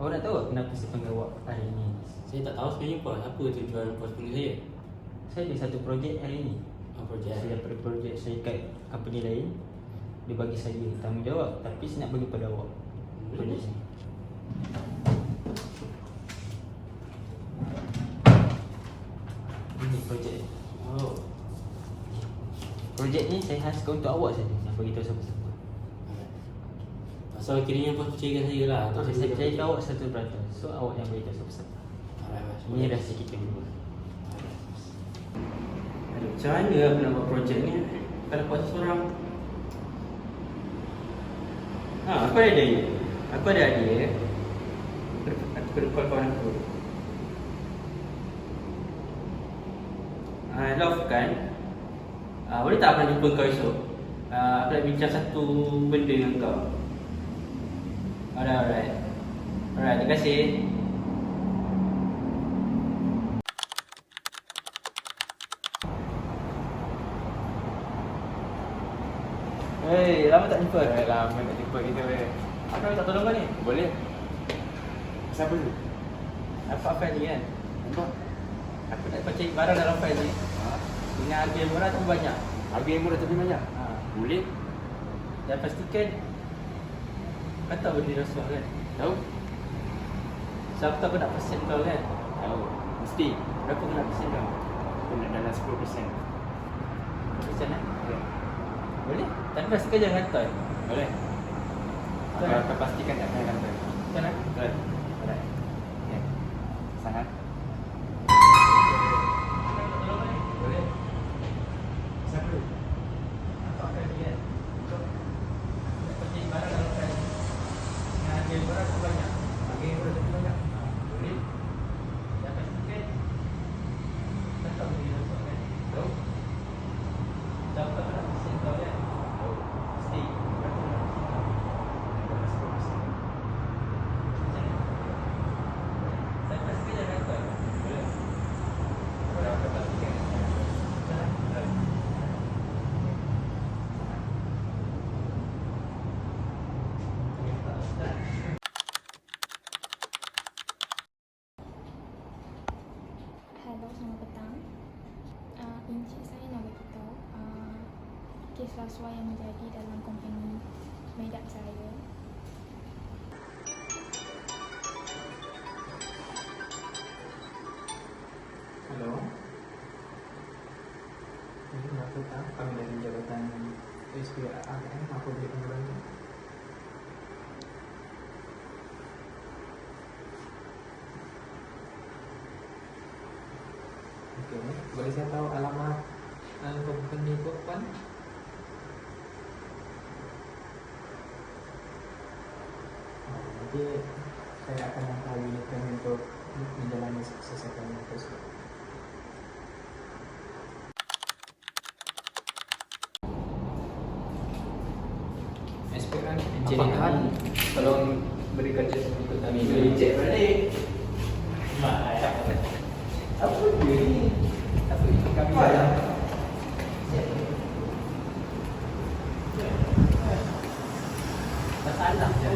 Awak nak tahu kenapa saya panggil awak hari ini? Saya tak tahu sebenarnya bos apa tujuan bos panggil saya. Saya ada satu projek hari ini. Apa projek? Saya dapat projek saya kat company lain. Dia bagi saya tanggungjawab tapi saya nak bagi pada awak. Projek ni. Ini projek. Oh. Projek ni saya khaskan untuk awak saja. Nak bagi tahu siapa-siapa. Pasal kiranya bos percayakan saya lah. Tak, saya percaya awak satu peratus. So awak yang bagi tahu siapa-siapa. Alright, bos. Ini rahsia kita berdua. Aduh, macam mana aku nak buat projek ni Kalau kuasa seorang Ha, aku ada idea Aku ada idea Aku kena call kawan aku Ah, Love kan ah, Boleh tak aku nak jumpa kau esok ah, Aku nak bincang satu benda dengan kau Alright, alright Alright, terima kasih Hei, lama tak jumpa? Eh, lama nak jumpa kita weh. Aku minta tolong kau ni. Boleh? Siapa tu? Apa file ni kan? Nampak? Aku nak percaya barang dalam file ni. Ha? Dengan harga yang murah tapi banyak. Harga yang murah tapi banyak. Ha. Boleh? Dan pastikan kau tahu benda rasuah kan? Tahu? Siapa tahu aku nak persen kau kan? Tahu. Mesti. Berapa aku nak persen kau? Aku nak dalam 10%. Persen eh? Ya. Boleh? Tapi pastikan jangan hantar. Boleh? Aku Boleh. akan pastikan tak akan kata. Kan eh? Boleh? Alright. Ya. Sangat. Boleh. Siapa? Apa akan dia? Nak percaya barang dalam file ni. Dengan harga yang murah tapi banyak. Harga yang murah tapi banyak. Ha. Boleh? Dan pastikan kau tahu benda rasuah kan? Tahu? Siapa tahu aku nak persen kau kan? Tahu. Mesti. Berapa aku nak persen kau? Dalam 10%. Macam ni. Saya pastikan jangan hantar. Boleh? Aku akan pastikan. Boleh? Hello, selamat petang. Uh, Encik saya nak beritahu uh, kes rasuah yang menjadi dalam company medak saya. Hello. Ini apa tak? Kami dari jabatan SPAM. Apa boleh kami bantu? Okey, boleh saya tahu alamat uh, company korban? Nanti saya akan kami untuk menjalani tersebut. SPM Encik Apa ni hal? Tolong berikan je ikut kami Encik balik. Mak, apa dia ni? Apa kami dalam Masalah je